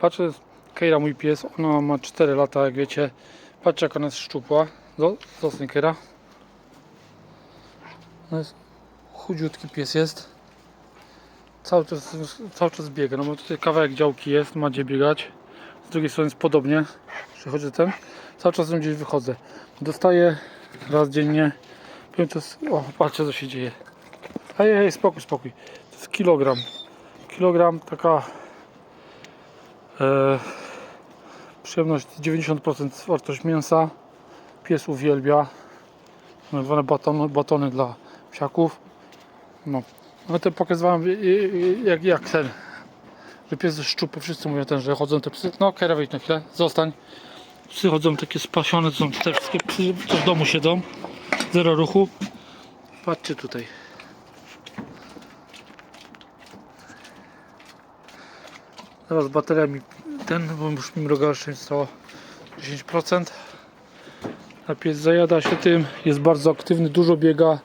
Patrzę, Keira mój pies, ona ma 4 lata, jak wiecie. Patrzcie jak ona jest szczupła. Do- Keira. No jest chudziutki pies jest. Cały czas, cały czas biega, no bo tutaj kawałek działki jest, ma gdzie biegać. Z drugiej strony jest podobnie. Przychodzę ten. Cały czas gdzieś wychodzę. Dostaję raz dziennie. Powiem to jest, o, patrzcie co się dzieje. Ej, ej, spokój, spokój. To jest kilogram. Kilogram taka przyjemność 90% wartość mięsa. Pies uwielbia. Nazwane batony, batony dla psiaków. No. No to pokazywałem jak, jak ten. Że pies jest szczupły. Wszyscy mówią ten, że chodzą te psy. No wejdź na chwilę. Zostań. Psy chodzą takie spasione, to są te wszystkie psy, co w domu siedzą. Zero ruchu. Patrzcie tutaj. Teraz bateria mi ten, bo już mi jeszcze zostało 10%. A pies zajada się tym, jest bardzo aktywny, dużo biega.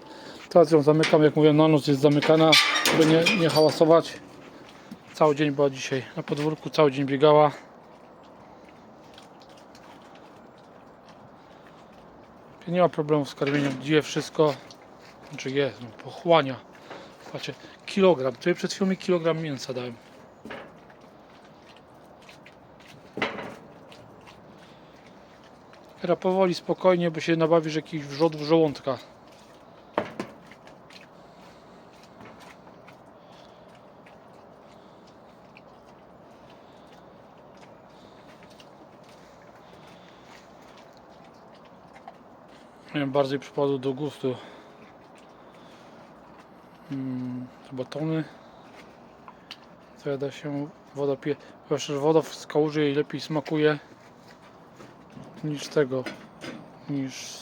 Teraz ją zamykam, jak mówię, na noc jest zamykana, żeby nie, nie hałasować. Cały dzień była dzisiaj na podwórku, cały dzień biegała. Nie ma problemu z karmieniem, je wszystko. Znaczy jest, no, pochłania. Patrzcie, kilogram, tutaj przed chwilą mi kilogram mięsa dałem. Teraz powoli, spokojnie, bo się nabawisz jakichś wrzodów żołądka. Nie bardziej przypadł do gustu. Mm, te batony. Zajada się woda pije. Że woda w kałuży jej lepiej smakuje niż tego, niż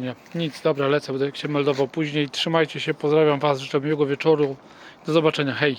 nie. Nic, dobra, lecę, będę się meldował później. Trzymajcie się, pozdrawiam Was, życzę miłego wieczoru. Do zobaczenia, hej!